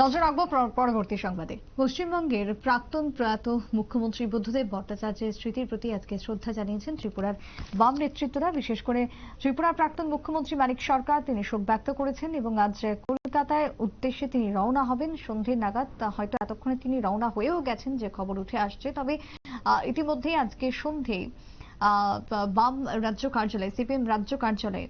নজর রাখব পরবর্তী সংবাদে। পশ্চিমবঙ্গের প্রাক্তন প্রয়াত মুখ্যমন্ত্রী বুদ্ধদেব ভট্টাচার্যের স্মৃতির প্রতি আজকে শ্রদ্ধা জানিয়েছেন ত্রিপুরার বাম নেতৃত্বরা। বিশেষ করে ত্রিপুরার প্রাক্তন মুখ্যমন্ত্রী মানিক সরকার, তিনি শোক ব্যক্ত করেছেন এবং আজ কলকাতায় উদ্দেশ্যে তিনি রওনা হবেন। সন্ধে নাগাদ হয়তো এতক্ষণে তিনি রওনা হয়েও গেছেন, যে খবর উঠে আসছে। তবে ইতিমধ্যেই আজকে সন্ধে বাম রাজ্য কার্যালয়ে, সিপিএম রাজ্য কার্যালয়ে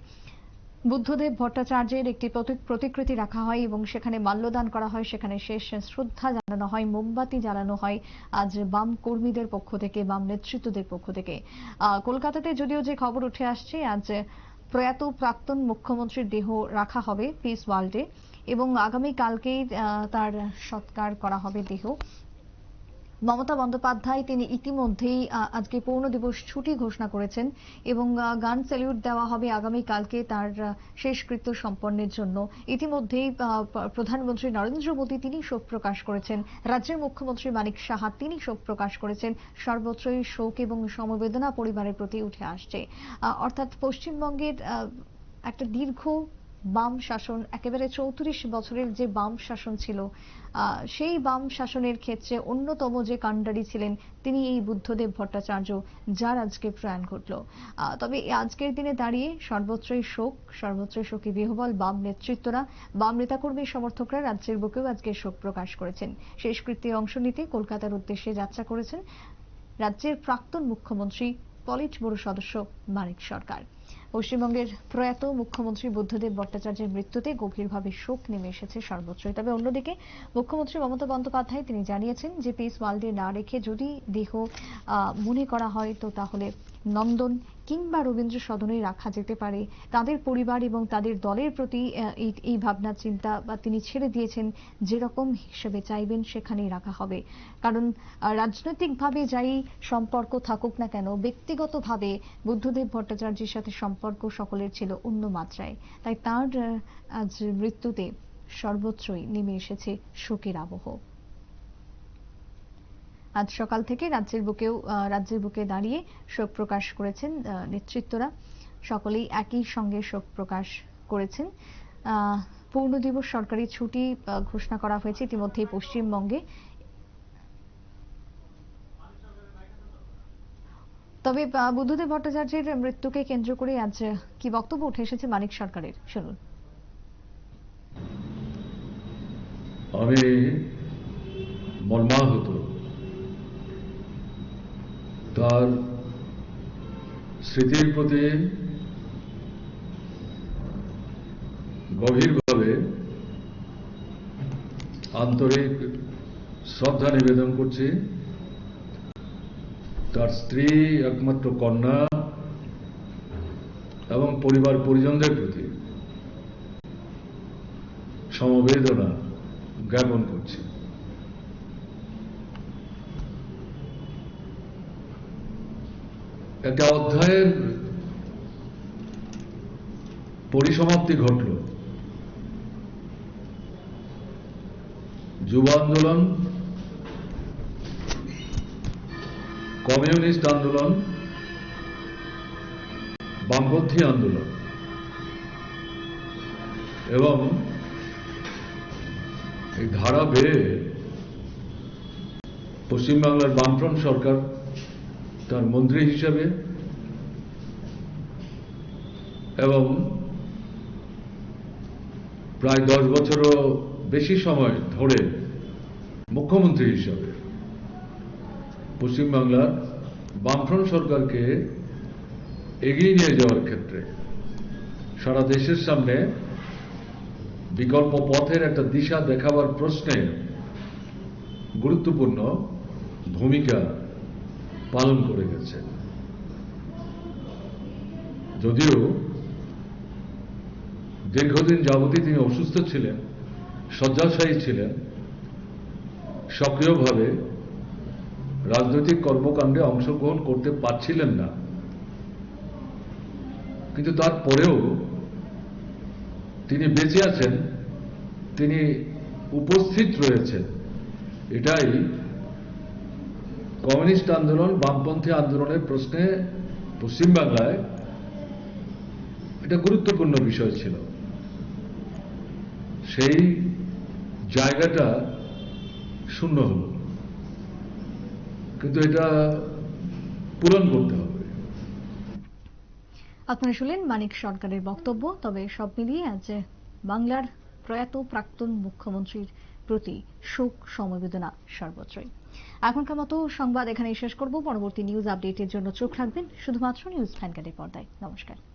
বুদ্ধদেব ভট্টাচার্যের একটি প্রতি- প্রতিকৃতি রাখা হয় এবং সেখানে মাল্যদান করা হয়। সেখানে শেষ শ্রদ্ধা জানানো হয় মোমবাতি জ্বালানো হয় আজ বাম কর্মীদের পক্ষ থেকে বাম নেতৃত্বদের পক্ষ থেকে। কলকাতাতে যদিও যে খবর উঠে আসছে আজ প্রয়াত প্রাক্তন মুখ্যমন্ত্রীর দেহ রাখা হবে পিস ওয়ার্ল্ডে এবং আগামী কালকেই আহ, তার সৎকার করা হবে দেহ। মমতা বন্দ্যোপাধ্যায় তিনি ইতিমধ্যেই আজকে পৌর দিবস ছুটি ঘোষণা করেছেন এবং গান স্যালিউট দেওয়া হবে আগামী কালকে তার শেষকৃত্য সম্পন্নের জন্য। ইতিমধ্যেই প্রধানমন্ত্রী নরেন্দ্র মোদী তিনি শোক প্রকাশ করেছেন। রাজ্যের মুখ্যমন্ত্রী মানিক সাহা তিনি শোক প্রকাশ করেছেন। সর্বত্রই শোক এবং সমবেদনা পরিবারের প্রতি উঠে আসছে। অর্থাৎ পশ্চিমবঙ্গের একটা দীর্ঘ বাম শাসন, একেবারে চৌত্রিশ বছরের যে বাম শাসন ছিল সেই বাম শাসনের ক্ষেত্রে অন্যতম যে কাণ্ডারি ছিলেন তিনি এই বুদ্ধদেব ভট্টাচার্য, যার আজকে প্রয়াণ ঘটল। তবে আজকের দিনে দাঁড়িয়ে সর্বত্রই শোক, সর্বত্রই শোকে বিহবল, বাম নেতৃত্বরা, বাম নেতাকর্মী সমর্থকরা রাজ্যের বুকেও আজকে শোক প্রকাশ করেছেন। শেষকৃত্যে অংশ নিতে কলকাতার উদ্দেশ্যে যাত্রা করেছেন রাজ্যের প্রাক্তন মুখ্যমন্ত্রী পলিট ব্যুরো সদস্য মানিক সরকার। পশ্চিমবঙ্গের প্রয়াত মুখ্যমন্ত্রী বুদ্ধদেব ভট্টাচার্যের মৃত্যুতে গভীরভাবে শোক নেমে এসেছে সর্বত্রই। তবে অন্যদিকে মুখ্যমন্ত্রী মমতা বন্দ্যোপাধ্যায় তিনি জানিয়েছেন যে, পিস ওয়ার্ল্ডে না রেখে যদি দেহ মনে করা হয়, তো তাহলে নন্দন কিংবা রবীন্দ্র সদনে রাখা যেতে পারে। তাদের পরিবার এবং তাদের দলের প্রতি এই ভাবনা, চিন্তা বা তিনি ছেড়ে দিয়েছেন যেরকম হিসেবে চাইবেন সেখানেই রাখা হবে। কারণ রাজনৈতিকভাবে যাই সম্পর্ক থাকুক না কেন, ব্যক্তিগতভাবে বুদ্ধদেব ভট্টাচার্যের সাথে সম্পর্ক সকলের ছিল অন্য মাত্রায়। তাই তার আজ মৃত্যুতে সর্বত্রই নেমে এসেছে শোকের আবহ। আজ সকাল থেকে রাজ্যের বুকেও রাজ্যের বুকে দাঁড়িয়ে শোক প্রকাশ করেছেন নেতৃত্বরা। সকলেই একই সঙ্গে শোক প্রকাশ করেছেন। পূর্ণ দিবস সরকারি ছুটি ঘোষণা করা হয়েছে ইতিমধ্যেই পশ্চিমবঙ্গে। তবে বুদ্ধদেব ভট্টাচার্যের মৃত্যুকে কেন্দ্র করে আজ কি বক্তব্য উঠে এসেছে মানিক সরকারের? শুনুন। আমি মর্মাহত। তার স্মৃতির প্রতি গভীরভাবে আন্তরিক শ্রদ্ধা নিবেদন করছি। তার স্ত্রী, একমাত্র কন্যা এবং পরিবার পরিজনদের প্রতি সমবেদনা জ্ঞাপন করছি। একটা অধ্যায়ের পরিসমাপ্তি ঘটল। যুব আন্দোলন, কমিউনিস্ট আন্দোলন, বামপন্থী আন্দোলন এবং এই ধারা বেয়ে পশ্চিমবাংলার বামফ্রন্ট সরকার তার মন্ত্রী হিসাবে এবং প্রায় দশ বছরও বেশি সময় ধরে মুখ্যমন্ত্রী হিসাবে পশ্চিমবাংলার বামফ্রন্ট সরকারকে এগিয়ে নিয়ে যাওয়ার ক্ষেত্রে সারা দেশের সামনে বিকল্প পথের একটা দিশা দেখাবার প্রশ্নে গুরুত্বপূর্ণ ভূমিকা পালন করে গেছে। যদিও দীর্ঘদিন যাবতই তিনি অসুস্থ ছিলেন, শয্যাশায়ী ছিলেন, সক্রিয়ভাবে রাজনৈতিক কর্মকাণ্ডে অংশগ্রহণ করতে পারছিলেন না। কিন্তু তারপরেও তিনি বেঁচে আছেন, তিনি উপস্থিত রয়েছেন, এটাই কমিউনিস্ট আন্দোলন, বামপন্থী আন্দোলনের প্রশ্নে পশ্চিমবাংলায় এটা গুরুত্বপূর্ণ বিষয় ছিল। সেই জায়গাটা শূন্য হলো। কিন্তু এটা পূরণ করতে হবে। আপনারা শুনলেন মানিক সরকারের বক্তব্য, তবে সব মিলিয়ে আজ বাংলার প্রয়াত প্রাক্তন মুখ্যমন্ত্রীর প্রতি শোক সমবেদনা সর্বত্রই। এখনকার মতো সংবাদ এখানেই শেষ করব। পরবর্তী নিউজ আপডেটের জন্য চোখ রাখবেন। শুধুমাত্র নিউজ ভ্যানগার্ডের পর্দায়। নমস্কার।